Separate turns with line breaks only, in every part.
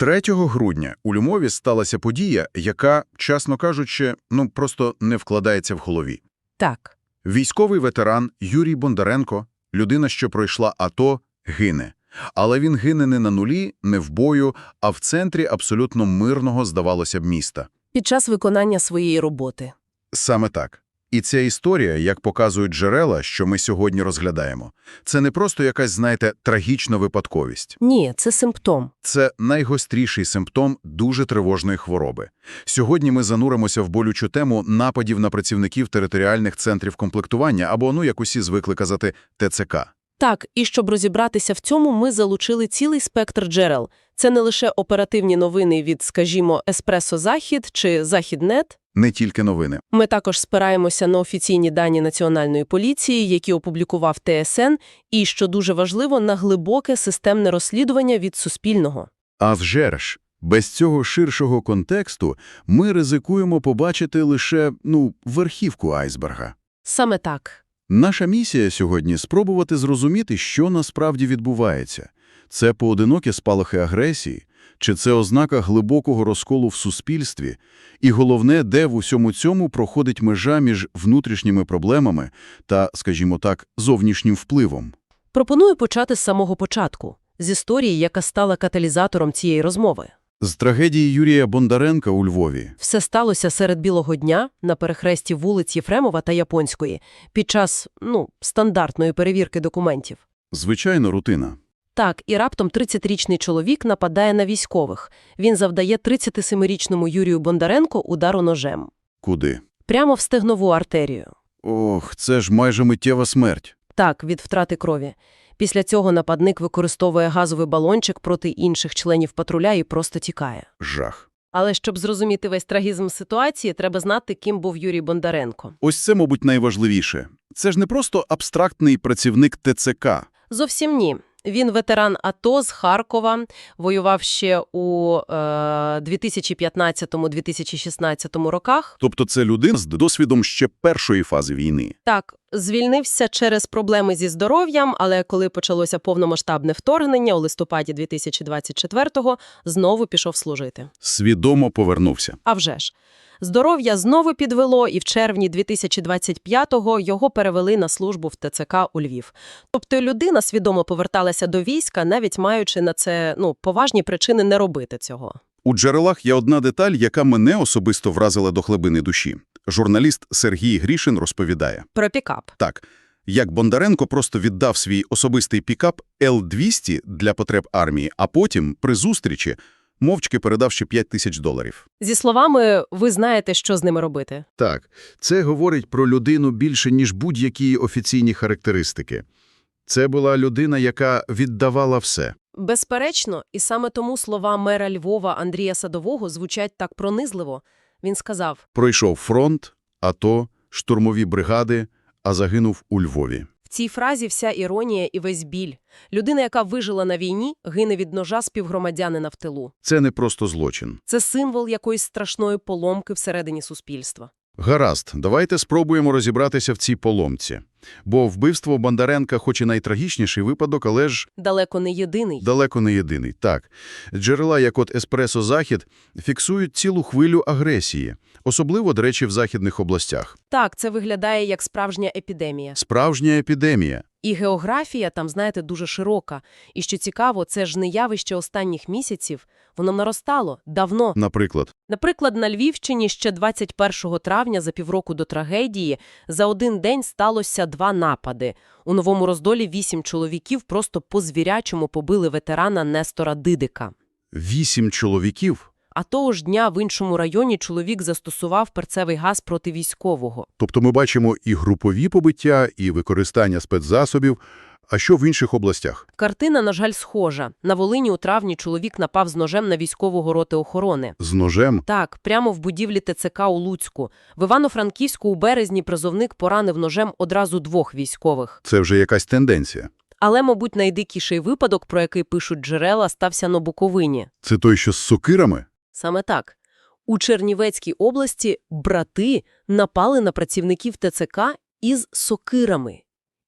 3 грудня у Люмові сталася подія, яка, чесно кажучи, ну просто не вкладається в голові.
Так.
Військовий ветеран Юрій Бондаренко, людина, що пройшла АТО, гине. Але він гине не на нулі, не в бою, а в центрі абсолютно мирного, здавалося б, міста.
Під час виконання своєї роботи.
Саме так. І ця історія, як показують джерела, що ми сьогодні розглядаємо, це не просто якась, знаєте, трагічна випадковість.
Ні, це симптом.
Це найгостріший симптом дуже тривожної хвороби. Сьогодні ми зануримося в болючу тему нападів на працівників територіальних центрів комплектування або, ну, як усі звикли казати, ТЦК.
Так, і щоб розібратися в цьому, ми залучили цілий спектр джерел. Це не лише оперативні новини від, скажімо, Еспресо Захід чи Західнет.
Не тільки новини.
Ми також спираємося на офіційні дані Національної поліції, які опублікував ТСН, і, що дуже важливо, на глибоке системне розслідування від Суспільного.
А вже ж, без цього ширшого контексту ми ризикуємо побачити лише, ну, верхівку айсберга.
Саме так.
Наша місія сьогодні – спробувати зрозуміти, що насправді відбувається. Це поодинокі спалахи агресії, чи це ознака глибокого розколу в суспільстві, і головне, де в усьому цьому проходить межа між внутрішніми проблемами та, скажімо так, зовнішнім впливом.
Пропоную почати з самого початку, з історії, яка стала каталізатором цієї розмови.
З трагедії Юрія Бондаренка у Львові.
Все сталося серед білого дня на перехресті вулиць Єфремова та Японської під час, ну, стандартної перевірки документів.
Звичайно, рутина.
Так, і раптом 30-річний чоловік нападає на військових. Він завдає 37-річному Юрію Бондаренко удару ножем.
Куди?
Прямо в стегнову артерію.
Ох, це ж майже миттєва смерть.
Так, від втрати крові. Після цього нападник використовує газовий балончик проти інших членів патруля і просто тікає.
Жах.
Але щоб зрозуміти весь трагізм ситуації, треба знати, ким був Юрій Бондаренко.
Ось це, мабуть, найважливіше. Це ж не просто абстрактний працівник ТЦК.
Зовсім ні. Він ветеран АТО з Харкова, воював ще у е, 2015-2016 роках.
Тобто це людина з досвідом ще першої фази війни.
Так, звільнився через проблеми зі здоров'ям, але коли почалося повномасштабне вторгнення у листопаді 2024-го, знову пішов служити.
Свідомо повернувся.
А вже ж. Здоров'я знову підвело, і в червні 2025-го його перевели на службу в ТЦК у Львів. Тобто людина свідомо поверталася до війська, навіть маючи на це ну, поважні причини не робити цього.
У джерелах є одна деталь, яка мене особисто вразила до глибини душі. Журналіст Сергій Грішин розповідає.
Про пікап.
Так, як Бондаренко просто віддав свій особистий пікап Л-200 для потреб армії, а потім, при зустрічі, мовчки передав ще 5 тисяч доларів.
Зі словами, ви знаєте, що з ними робити.
Так, це говорить про людину більше, ніж будь-які офіційні характеристики. Це була людина, яка віддавала все.
Безперечно, і саме тому слова мера Львова Андрія Садового звучать так пронизливо. Він сказав,
Пройшов фронт, АТО, штурмові бригади, а загинув у Львові.
в цій фразі вся іронія і весь біль. Людина, яка вижила на війні, гине від ножа співгромадянина в тилу.
Це не просто злочин.
Це символ якоїсь страшної поломки всередині суспільства.
Гаразд, давайте спробуємо розібратися в цій поломці. Бо вбивство Бондаренка хоч і найтрагічніший випадок, але ж
Далеко не єдиний.
далеко не єдиний. Так, джерела, як от Еспресо Захід, фіксують цілу хвилю агресії, особливо, до речі, в західних областях.
Так, це виглядає як справжня епідемія.
Справжня епідемія.
І географія там, знаєте, дуже широка. І що цікаво, це ж не явище останніх місяців. Воно наростало давно.
Наприклад,
Наприклад, на Львівщині ще 21 травня, за півроку до трагедії, за один день сталося два напади. У Новому Роздолі вісім чоловіків просто по-звірячому побили ветерана Нестора Дидика.
вісім чоловіків,
А того ж дня в іншому районі чоловік застосував перцевий газ проти військового.
тобто ми бачимо і групові побиття, і використання спецзасобів, а що в інших областях?
Картина, на жаль, схожа. На Волині у травні чоловік напав з ножем на військового роти охорони.
З ножем?
Так, прямо в будівлі ТЦК у Луцьку. В Івано-Франківську у березні призовник поранив ножем одразу двох військових.
Це вже якась тенденція.
Але, мабуть, найдикіший випадок, про який пишуть джерела, стався на Буковині.
Це той, що з сокирами?
Саме так. У Чернівецькій області брати напали на працівників ТЦК із сокирами.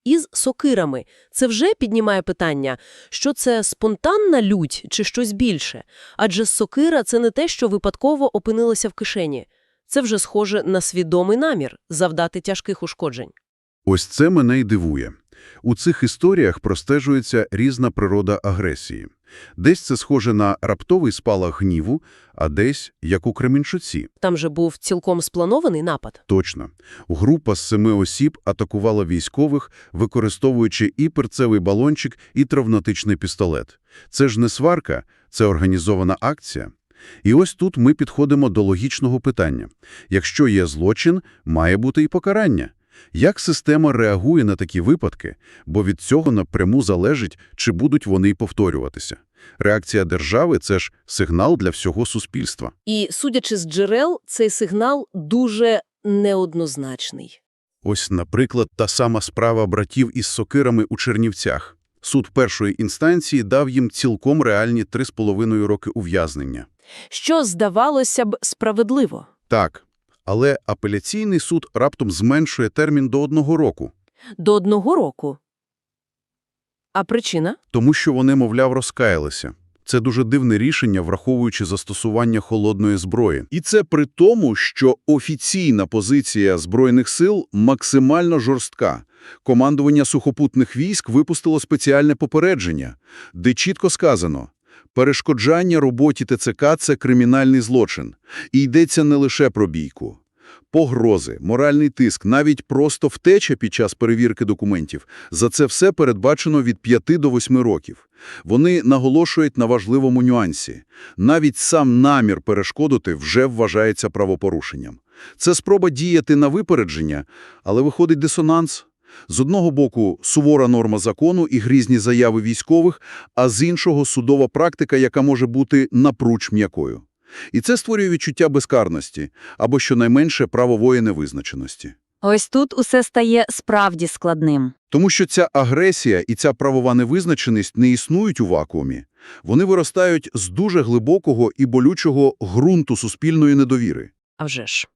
Із сокирами. Це вже піднімає питання, що це спонтанна лють чи щось більше? Адже сокира – це не те, що випадково опинилося в кишені. Це вже схоже на свідомий намір – завдати тяжких ушкоджень.
Ось це мене й дивує. У цих історіях простежується різна природа агресії. Десь це схоже на раптовий спалах гніву, а десь, як у Кременчуці.
Там же був цілком спланований напад.
Точно. Група з семи осіб атакувала військових, використовуючи і перцевий балончик, і травматичний пістолет. Це ж не сварка, це організована акція. І ось тут ми підходимо до логічного питання. Якщо є злочин, має бути і покарання. Як система реагує на такі випадки? Бо від цього напряму залежить, чи будуть вони повторюватися. Реакція держави – це ж сигнал для всього суспільства.
І, судячи з джерел, цей сигнал дуже неоднозначний.
Ось, наприклад, та сама справа братів із сокирами у Чернівцях. Суд першої інстанції дав їм цілком реальні 3,5 роки ув'язнення.
Що, здавалося б, справедливо.
Так, але апеляційний суд раптом зменшує термін до одного року,
До одного року. А причина?
тому що вони, мовляв, розкаялися. Це дуже дивне рішення, враховуючи застосування холодної зброї. І це при тому, що офіційна позиція Збройних сил максимально жорстка. Командування сухопутних військ випустило спеціальне попередження, де чітко сказано «Перешкоджання роботі ТЦК – це кримінальний злочин». І йдеться не лише про бійку. Погрози, моральний тиск, навіть просто втеча під час перевірки документів – за це все передбачено від 5 до 8 років. Вони наголошують на важливому нюансі. Навіть сам намір перешкодити вже вважається правопорушенням. Це спроба діяти на випередження, але виходить дисонанс. З одного боку – сувора норма закону і грізні заяви військових, а з іншого – судова практика, яка може бути напруч м'якою. І це створює відчуття безкарності або, щонайменше, правової невизначеності.
Ось тут усе стає справді складним.
Тому що ця агресія і ця правова невизначеність не існують у вакуумі. Вони виростають з дуже глибокого і болючого ґрунту суспільної недовіри.
А вже ж.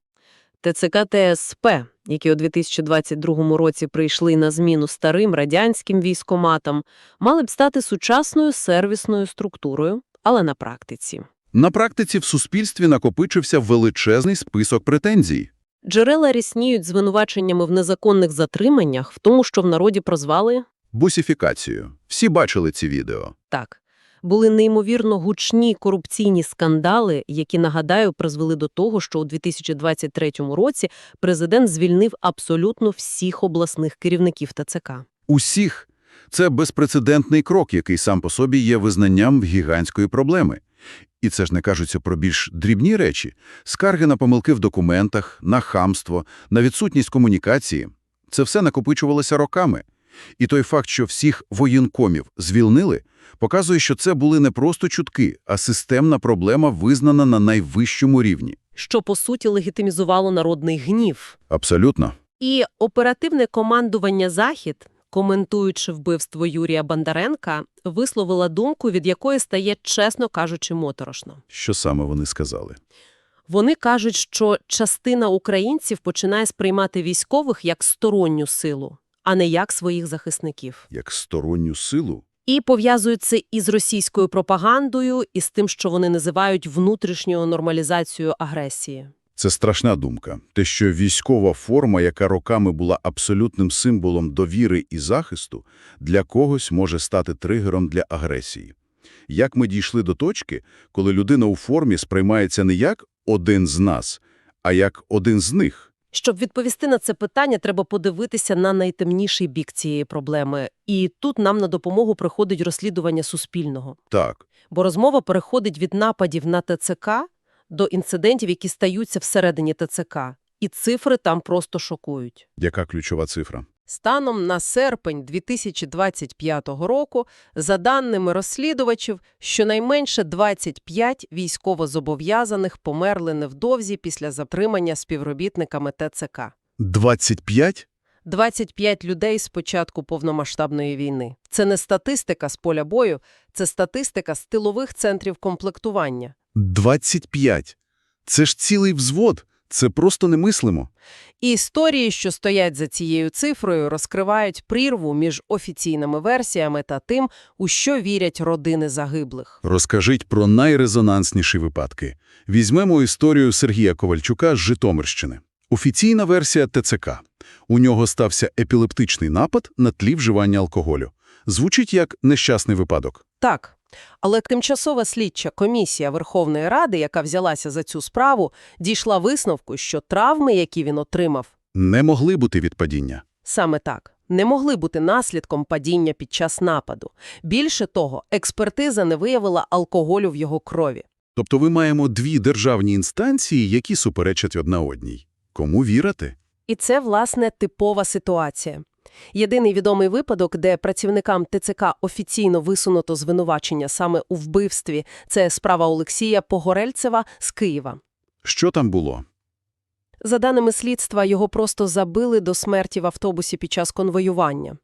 ТЦК ТСП, які у 2022 році прийшли на зміну старим радянським військоматам, мали б стати сучасною сервісною структурою, але на практиці.
На практиці в суспільстві накопичився величезний список претензій.
Джерела рісніють звинуваченнями в незаконних затриманнях, в тому, що в народі прозвали
Бусифікацію. Всі бачили ці відео.
так. Були неймовірно гучні корупційні скандали, які, нагадаю, призвели до того, що у 2023 році президент звільнив абсолютно всіх обласних керівників ТЦК.
Усіх. Це безпрецедентний крок, який сам по собі є визнанням гігантської проблеми. І це ж не кажуться про більш дрібні речі. Скарги на помилки в документах, на хамство, на відсутність комунікації. Це все накопичувалося роками. І той факт, що всіх воєнкомів звільнили, показує, що це були не просто чутки, а системна проблема, визнана на найвищому рівні.
що, по суті, легітимізувало народний гнів.
Абсолютно.
І оперативне командування «Захід», коментуючи вбивство Юрія Бондаренка, висловила думку, від якої стає, чесно кажучи, моторошно.
Що саме вони сказали?
Вони кажуть, що частина українців починає сприймати військових як сторонню силу, а не як своїх захисників.
Як сторонню силу?
І пов'язують це із російською пропагандою, і з тим, що вони називають внутрішньою нормалізацією агресії.
Це страшна думка. Те, що військова форма, яка роками була абсолютним символом довіри і захисту, для когось може стати тригером для агресії. Як ми дійшли до точки, коли людина у формі сприймається не як один з нас, а як один з них?
Щоб відповісти на це питання, треба подивитися на найтемніший бік цієї проблеми. І тут нам на допомогу приходить розслідування Суспільного.
Так,
Бо розмова переходить від нападів на ТЦК до інцидентів, які стаються всередині ТЦК. І цифри там просто шокують.
яка ключова цифра?
Станом на серпень 2025 року, за даними розслідувачів, щонайменше 25 військовозобов'язаних померли невдовзі після затримання співробітниками ТЦК.
25?
25 людей з початку повномасштабної війни. Це не статистика з поля бою, це статистика з тилових центрів комплектування.
25. Це ж цілий взвод. Це просто немислимо.
І історії, що стоять за цією цифрою, розкривають прірву між офіційними версіями та тим, у що вірять родини загиблих.
Розкажіть про найрезонансніші випадки. Візьмемо історію Сергія Ковальчука з Житомирщини. Офіційна версія ТЦК. У нього стався епілептичний напад на тлі вживання алкоголю. Звучить як нещасний випадок.
Так. Але тимчасова слідча комісія Верховної Ради, яка взялася за цю справу, дійшла висновку, що травми, які він отримав,
Не могли бути від падіння.
саме так, не могли бути наслідком падіння під час нападу. Більше того, експертиза не виявила алкоголю в його крові.
Тобто ви маємо дві державні інстанції, які суперечать одна одній. Кому вірити?
І це, власне, типова ситуація. Єдиний відомий випадок, де працівникам ТЦК офіційно висунуто звинувачення саме у вбивстві, це справа Олексія Погорельцева з Києва.
Що там було?
За даними слідства, його просто забили до смерті в автобусі під час конвоювання.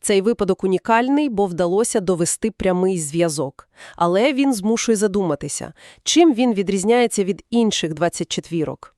Цей випадок унікальний, бо вдалося довести прямий зв'язок. Але він змушує задуматися, чим він відрізняється від інших 24-ок.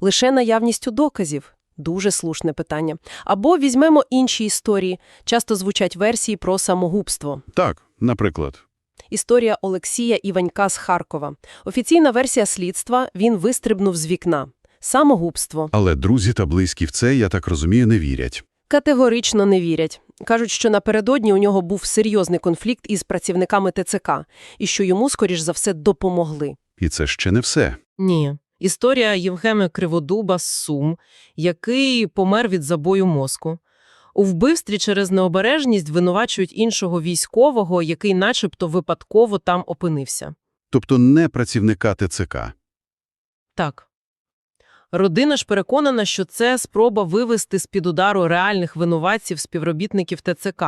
Лише наявністю доказів – дуже слушне питання. Або візьмемо інші історії. Часто звучать версії про самогубство.
Так, наприклад.
Історія Олексія Іванька з Харкова. Офіційна версія слідства – він вистрибнув з вікна. Самогубство.
Але друзі та близькі в це, я так розумію, не вірять.
Категорично не вірять. Кажуть, що напередодні у нього був серйозний конфлікт із працівниками ТЦК, і що йому, скоріш за все, допомогли.
І це ще не все.
Ні. Історія Євгена Криводуба з Сум, який помер від забою мозку. У вбивстві через необережність винувачують іншого військового, який начебто випадково там опинився.
Тобто не працівника ТЦК.
Так. Родина ж переконана, що це спроба вивести з-під удару реальних винуватців співробітників ТЦК.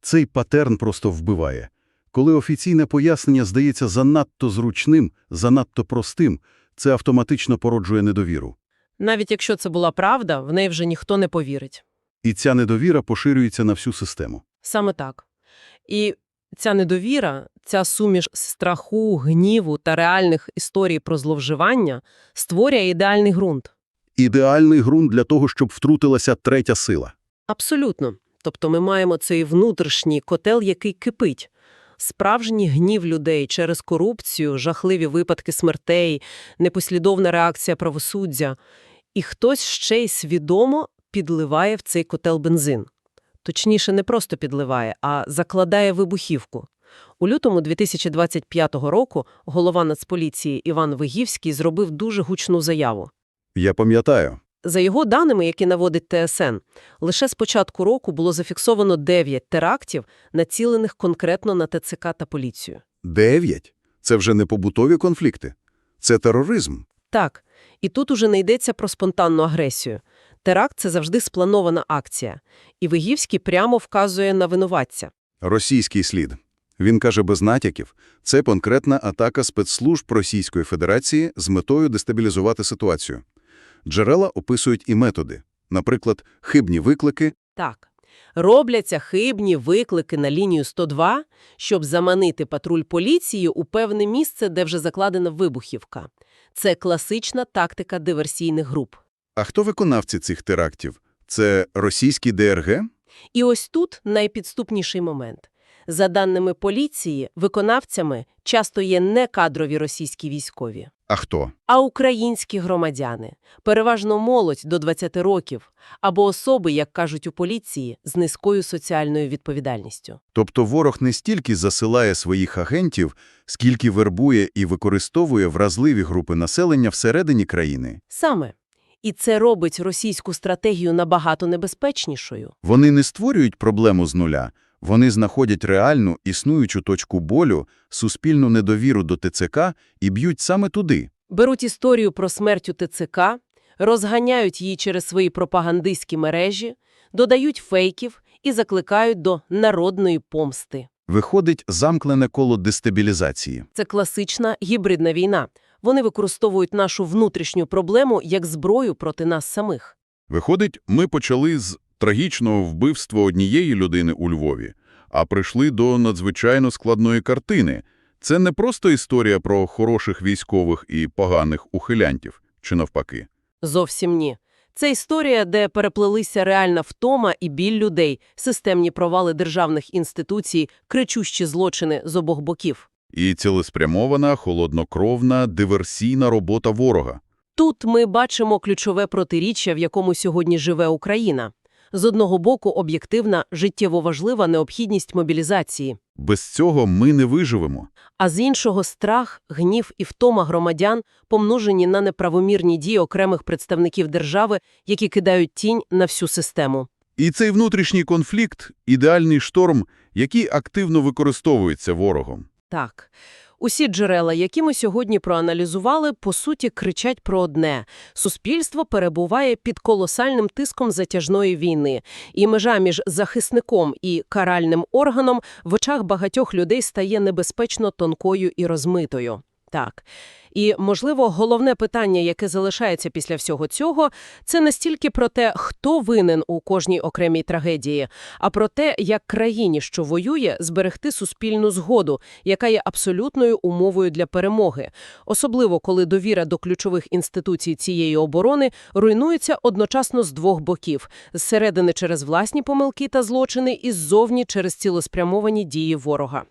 Цей патерн просто вбиває. Коли офіційне пояснення здається занадто зручним, занадто простим, це автоматично породжує недовіру.
Навіть якщо це була правда, в неї вже ніхто не повірить.
І ця недовіра поширюється на всю систему.
Саме так. І ця недовіра, ця суміш страху, гніву та реальних історій про зловживання створює ідеальний ґрунт.
Ідеальний ґрунт для того, щоб втрутилася третя сила.
Абсолютно. Тобто ми маємо цей внутрішній котел, який кипить. Справжній гнів людей через корупцію, жахливі випадки смертей, непослідовна реакція правосуддя. І хтось ще й свідомо підливає в цей котел бензин. Точніше, не просто підливає, а закладає вибухівку. У лютому 2025 року голова Нацполіції Іван Вигівський зробив дуже гучну заяву.
Я пам'ятаю.
За його даними, які наводить ТСН, лише з початку року було зафіксовано 9 терактів, націлених конкретно на ТЦК та поліцію.
Дев'ять? Це вже не побутові конфлікти. Це тероризм.
Так, і тут уже не йдеться про спонтанну агресію. Теракт – це завжди спланована акція. І Вигівський прямо вказує на винуватця.
Російський слід. Він каже без натяків, це конкретна атака спецслужб Російської Федерації з метою дестабілізувати ситуацію. Джерела описують і методи. Наприклад, хибні виклики,
Так, робляться хибні виклики на лінію 102, щоб заманити патруль поліції у певне місце, де вже закладена вибухівка. Це класична тактика диверсійних груп.
А хто виконавці цих терактів? Це російський ДРГ?
І ось тут найпідступніший момент. За даними поліції, виконавцями часто є не кадрові російські військові,
А хто?
а українські громадяни, переважно молодь до 20 років, або особи, як кажуть у поліції, з низькою соціальною відповідальністю.
Тобто ворог не стільки засилає своїх агентів, скільки вербує і використовує вразливі групи населення всередині країни.
Саме. І це робить російську стратегію набагато небезпечнішою.
Вони не створюють проблему з нуля. Вони знаходять реальну, існуючу точку болю, суспільну недовіру до ТЦК і б'ють саме туди.
Беруть історію про смерть у ТЦК, розганяють її через свої пропагандистські мережі, додають фейків і закликають до народної помсти.
Виходить замкнене коло дестабілізації.
Це класична гібридна війна. Вони використовують нашу внутрішню проблему як зброю проти нас самих.
Виходить, ми почали з трагічного вбивства однієї людини у Львові, а прийшли до надзвичайно складної картини. Це не просто історія про хороших військових і поганих ухилянтів, чи навпаки.
Зовсім ні. Це історія, де переплелися реальна втома і біль людей, системні провали державних інституцій, кричущі злочини з обох боків.
І цілеспрямована, холоднокровна, диверсійна робота ворога.
Тут ми бачимо ключове протиріччя, в якому сьогодні живе Україна. З одного боку, об'єктивна, життєво важлива необхідність мобілізації,
Без цього ми не виживемо.
а з іншого – страх, гнів і втома громадян, помножені на неправомірні дії окремих представників держави, які кидають тінь на всю систему.
І цей внутрішній конфлікт – ідеальний шторм, який активно використовується ворогом.
Так. Усі джерела, які ми сьогодні проаналізували, по суті кричать про одне – суспільство перебуває під колосальним тиском затяжної війни, і межа між захисником і каральним органом в очах багатьох людей стає небезпечно тонкою і розмитою. Так. І, можливо, головне питання, яке залишається після всього цього, це не стільки про те, хто винен у кожній окремій трагедії, а про те, як країні, що воює, зберегти суспільну згоду, яка є абсолютною умовою для перемоги, особливо коли довіра до ключових інституцій цієї оборони руйнується одночасно з двох боків – зсередини через власні помилки та злочини і ззовні через цілеспрямовані дії ворога.